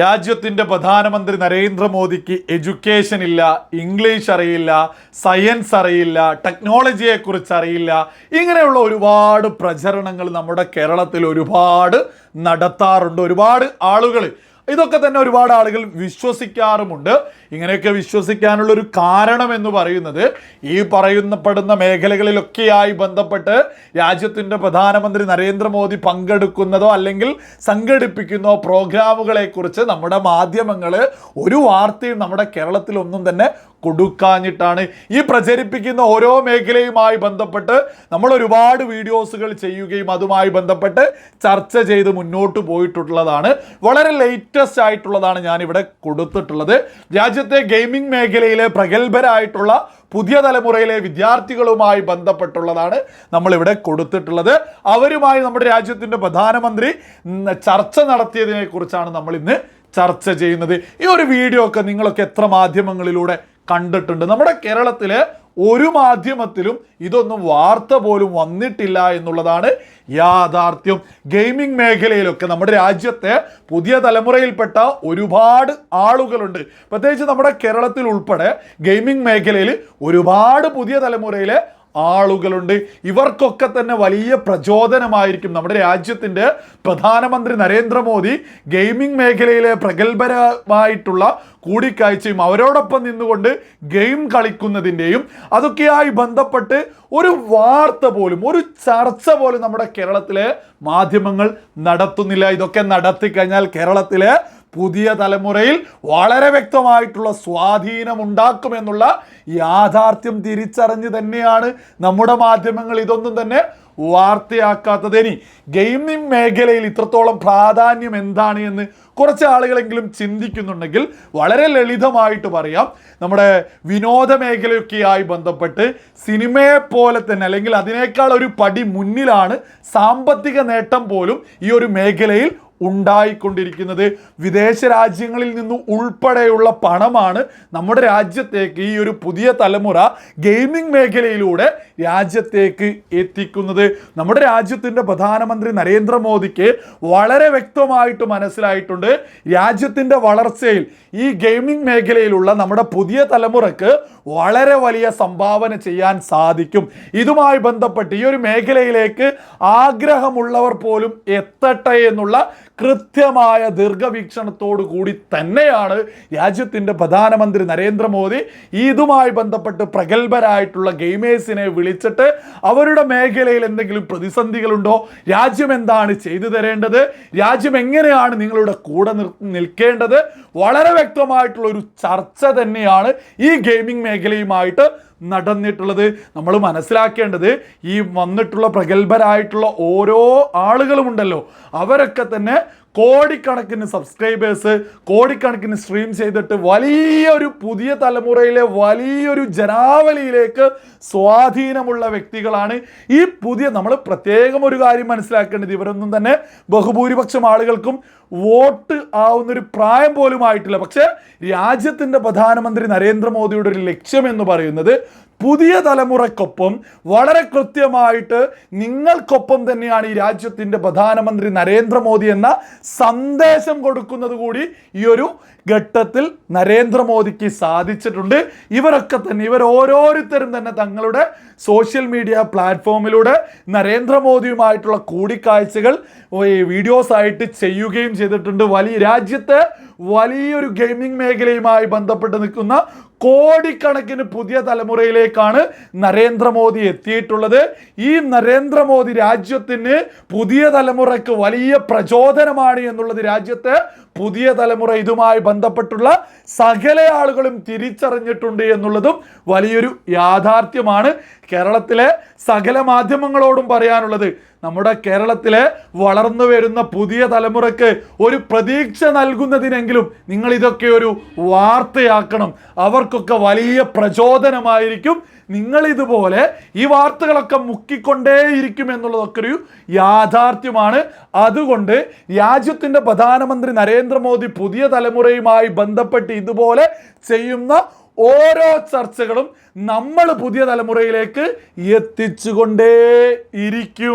രാജ്യത്തിന്റെ പ്രധാനമന്ത്രി നരേന്ദ്രമോദിക്ക് എഡ്യൂക്കേഷൻ ഇല്ല ഇംഗ്ലീഷ് അറിയില്ല സയൻസ് അറിയില്ല ടെക്നോളജിയെക്കുറിച്ച് അറിയില്ല. ഇങ്ങനെയുള്ള ഒരുപാട് പ്രചരണങ്ങൾ നമ്മുടെ കേരളത്തിൽ ഒരുപാട് നടത്താറുണ്ട്. ഒരുപാട് ആളുകൾ ഇതൊക്കെ തന്നെ ഒരുപാട് ആളുകൾ വിശ്വസിക്കാറുമുണ്ട്. ഇങ്ങനെയൊക്കെ വിശ്വസിക്കാനുള്ള ഒരു കാരണം എന്ന് പറയുന്നത് ഈ പറയുന്നപ്പെടുന്ന മേഖലകളിലൊക്കെയായി ബന്ധപ്പെട്ട് രാജ്യത്തിന്റെ പ്രധാനമന്ത്രി നരേന്ദ്രമോദി പങ്കെടുക്കുന്നതോ അല്ലെങ്കിൽ സംഘടിപ്പിക്കുന്നോ പ്രോഗ്രാമുകളെ കുറിച്ച് നമ്മുടെ മാധ്യമങ്ങൾ ഒരു വാർത്തയും നമ്മുടെ കേരളത്തിലൊന്നും തന്നെ കൊടുക്കാഞ്ഞിട്ടാണ് ഈ പ്രചരിപ്പിക്കുന്ന ഓരോ മേഖലയുമായി ബന്ധപ്പെട്ട് നമ്മൾ ഒരുപാട് വീഡിയോസുകൾ ചെയ്യുകയും അതുമായി ബന്ധപ്പെട്ട് ചർച്ച ചെയ്ത് മുന്നോട്ട് പോയിട്ടുള്ളതാണ്. വളരെ ലേറ്റസ്റ്റ് ആയിട്ടുള്ളതാണ് ഞാനിവിടെ കൊടുത്തിട്ടുള്ളത്. രാജ്യത്തെ ഗെയിമിംഗ് മേഖലയിലെ പ്രഗത്ഭരായിട്ടുള്ള പുതിയ തലമുറയിലെ വിദ്യാർത്ഥികളുമായി ബന്ധപ്പെട്ടുള്ളതാണ് നമ്മളിവിടെ കൊടുത്തിട്ടുള്ളത്. അവരുമായി നമ്മുടെ രാജ്യത്തിന്റെ പ്രധാനമന്ത്രി ചർച്ച നടത്തിയതിനെക്കുറിച്ചാണ് നമ്മൾ ഇന്ന് ചർച്ച ചെയ്യുന്നത്. ഈ ഒരു വീഡിയോ ഒക്കെ നിങ്ങളൊക്കെ എത്ര മാധ്യമങ്ങളിലൂടെ കണ്ടിട്ടുണ്ട്. നമ്മുടെ കേരളത്തിലെ ഒരു മാധ്യമത്തിലും ഇതൊന്നും വാർത്ത പോലും വന്നിട്ടില്ല എന്നുള്ളതാണ് യാഥാർത്ഥ്യം. ഗെയിമിംഗ് മേഖലയിലൊക്കെ നമ്മുടെ രാജ്യത്തെ പുതിയ തലമുറയിൽപ്പെട്ട ഒരുപാട് ആളുകളുണ്ട്. പ്രത്യേകിച്ച് നമ്മുടെ കേരളത്തിൽ ഉൾപ്പെടെ ഗെയിമിംഗ് മേഖലയിൽ ഒരുപാട് പുതിയ തലമുറയിലെ ആളുകളുണ്ട്. ഇവർക്കൊക്കെ തന്നെ വലിയ പ്രചോദനമായിരിക്കും നമ്മുടെ രാജ്യത്തിന്റെ പ്രധാനമന്ത്രി നരേന്ദ്രമോദി ഗെയിമിംഗ് മേഖലയിലെ പ്രഗത്ഭരമായിട്ടുള്ള കൂടിക്കാഴ്ചയും അവരോടൊപ്പം നിന്നുകൊണ്ട് ഗെയിം കളിക്കുന്നതിന്റെയും അതൊക്കെയായി ബന്ധപ്പെട്ട് ഒരു വാർത്ത പോലും ഒരു ചർച്ച പോലും നമ്മുടെ കേരളത്തിലെ മാധ്യമങ്ങൾ നടത്തുന്നില്ല. ഇതൊക്കെ നടത്തി കഴിഞ്ഞാൽ കേരളത്തിലെ പുതിയ തലമുറയിൽ വളരെ വ്യക്തമായിട്ടുള്ള സ്വാധീനം ഉണ്ടാക്കുമെന്നുള്ള യാഥാർത്ഥ്യം തിരിച്ചറിഞ്ഞ് തന്നെയാണ് നമ്മുടെ മാധ്യമങ്ങൾ ഇതൊന്നും തന്നെ വാർത്തയാക്കാത്തത്. ഇനി ഗെയിമിംഗ് മേഖലയിൽ ഇത്രത്തോളം പ്രാധാന്യം എന്താണ് എന്ന് കുറച്ച് ആളുകളെങ്കിലും ചിന്തിക്കുന്നുണ്ടെങ്കിൽ വളരെ ലളിതമായിട്ട് പറയാം. നമ്മുടെ വിനോദ മേഖലയൊക്കെയായി ബന്ധപ്പെട്ട് സിനിമയെ പോലെ തന്നെ അല്ലെങ്കിൽ അതിനേക്കാൾ ഒരു പടി മുന്നിലാണ് സാമ്പത്തിക നേട്ടം പോലും ഈ ഒരു മേഖലയിൽ ഉണ്ടായിക്കൊണ്ടിരിക്കുന്നത് വിദേശ രാജ്യങ്ങളിൽ നിന്ന് ഉൾപ്പെടെയുള്ള പണമാണ് നമ്മുടെ രാജ്യത്തേക്ക് ഈ ഒരു പുതിയ തലമുറ ഗെയിമിംഗ് മേഖലയിലൂടെ രാജ്യത്തേക്ക് എത്തിക്കുന്നത്. നമ്മുടെ രാജ്യത്തിന്റെ പ്രധാനമന്ത്രി നരേന്ദ്രമോദിക്ക് വളരെ വ്യക്തമായിട്ട് മനസ്സിലായിട്ടുണ്ട്. രാജ്യത്തിന്റെ വളർച്ചയിൽ ഈ ഗെയിമിംഗ് മേഖലയിലുള്ള നമ്മുടെ പുതിയ തലമുറയ്ക്ക് വളരെ വലിയ സംഭാവന ചെയ്യാൻ സാധിക്കും. ഇതുമായി ബന്ധപ്പെട്ട് ഈ ഒരു മേഖലയിലേക്ക് ആഗ്രഹമുള്ളവർ പോലും എത്തട്ടെ എന്നുള്ള കൃത്യമായ ദീർഘവീക്ഷണത്തോടു കൂടി തന്നെയാണ് രാജ്യത്തിന്റെ പ്രധാനമന്ത്രി നരേന്ദ്രമോദി ഇതുമായി ബന്ധപ്പെട്ട് പ്രഗത്ഭരായിട്ടുള്ള ഗെയിമേഴ്സിനെ വിളിച്ചിട്ട് അവരുടെ മേഖലയിൽ എന്തെങ്കിലും പ്രതിസന്ധികളുണ്ടോ? രാജ്യം എന്താണ് ചെയ്തു തരേണ്ടത്? രാജ്യം എങ്ങനെയാണ് നിങ്ങളുടെ കൂടെ നിൽക്കേണ്ടത്? വളരെ വ്യക്തമായിട്ടുള്ള ഒരു ചർച്ച തന്നെയാണ് ഈ ഗെയിമിംഗ് മേഖലയുമായിട്ട് നടന്നിട്ടുള്ളത്. നമ്മൾ മനസ്സിലാക്കേണ്ടത് ഈ വന്നിട്ടുള്ള പ്രഗത്ഭരായിട്ടുള്ള ഓരോ ആളുകളുമുണ്ടല്ലോ അവരൊക്കെ തന്നെ കോടിക്കണക്കിന് സബ്സ്ക്രൈബേഴ്സ് കോടിക്കണക്കിന് സ്ട്രീം ചെയ്തിട്ട് വലിയൊരു പുതിയ തലമുറയിലെ വലിയൊരു ജനാവലിയിലേക്ക് സ്വാധീനമുള്ള വ്യക്തികളാണ് ഈ പുതിയ നമ്മൾ പ്രത്യേകം ഒരു കാര്യം മനസ്സിലാക്കേണ്ടത് ഇവരൊന്നും തന്നെ ബഹുഭൂരിപക്ഷം ആളുകൾക്കും വോട്ട് ആവുന്നൊരു പ്രായം പോലും ആയിട്ടില്ല പക്ഷേ രാജ്യത്തിന്റെ പ്രധാനമന്ത്രി നരേന്ദ്രമോദിയുടെ ഒരു ലക്ഷ്യം എന്ന് പറയുന്നത് പുതിയ തലമുറക്കൊപ്പം വളരെ കൃത്യമായിട്ട് നിങ്ങൾക്കൊപ്പം തന്നെയാണ് ഈ രാജ്യത്തിന്റെ പ്രധാനമന്ത്രി നരേന്ദ്രമോദി എന്ന സന്ദേശം കൊടുക്കുന്നത് കൂടി ഈ ഒരു ഘട്ടത്തിൽ നരേന്ദ്രമോദിക്ക് സാധിച്ചിട്ടുണ്ട്. ഇവരൊക്കെ തന്നെ ഇവർ ഓരോരുത്തരും തന്നെ തങ്ങളുടെ സോഷ്യൽ മീഡിയ പ്ലാറ്റ്ഫോമിലൂടെ നരേന്ദ്രമോദിയുമായിട്ടുള്ള കൂടിക്കാഴ്ചകൾ വീഡിയോസ് ആയിട്ട് ചെയ്യുകയും ചെയ്തിട്ടുണ്ട്. വലിയ രാജ്യത്തെ വലിയൊരു ഗെയിമിംഗ് മേഖലയുമായി ബന്ധപ്പെട്ട് നിൽക്കുന്ന കോടിക്കണക്കിന് പുതിയ തലമുറയിലേക്കാണ് നരേന്ദ്രമോദി എത്തിയിട്ടുള്ളത്. ഈ നരേന്ദ്രമോദി രാജ്യത്തിന് പുതിയ തലമുറയ്ക്ക് വലിയ പ്രചോദനമാണ് എന്നുള്ളത് രാജ്യത്തെ പുതിയ തലമുറ ഇതുമായി ബന്ധപ്പെട്ടുള്ള സകല ആളുകളും തിരിച്ചറിഞ്ഞിട്ടുണ്ട് എന്നുള്ളതും വലിയൊരു യാഥാർത്ഥ്യമാണ്. കേരളത്തിലെ സകല മാധ്യമങ്ങളോടും പറയാനുള്ളത് നമ്മുടെ കേരളത്തിലെ വളർന്നു വരുന്ന പുതിയ തലമുറയ്ക്ക് ഒരു പ്രതീക്ഷ നൽകുന്നതിനെങ്കിലും നിങ്ങൾ ഇതൊക്കെ ഒരു വാർത്തയാക്കണം. അവർക്കൊക്കെ വലിയ പ്രചോദനമായിരിക്കും. നിങ്ങൾ ഇതുപോലെ ഈ വാർത്തകളൊക്കെ മുക്കിക്കൊണ്ടേയിരിക്കും എന്നുള്ളതൊക്കെ ഒരു യാഥാർത്ഥ്യമാണ്. അതുകൊണ്ട് രാജ്യത്തിന്റെ പ്രധാനമന്ത്രി നരേന്ദ്രമോദി പുതിയ തലമുറയുമായി ബന്ധപ്പെട്ട് ഇതുപോലെ ചെയ്യുന്ന ഓരോ ചർച്ചകളും നമ്മൾ പുതിയ തലമുറയിലേക്ക് എത്തിച്ചുകൊണ്ടേ ഇരിക്കും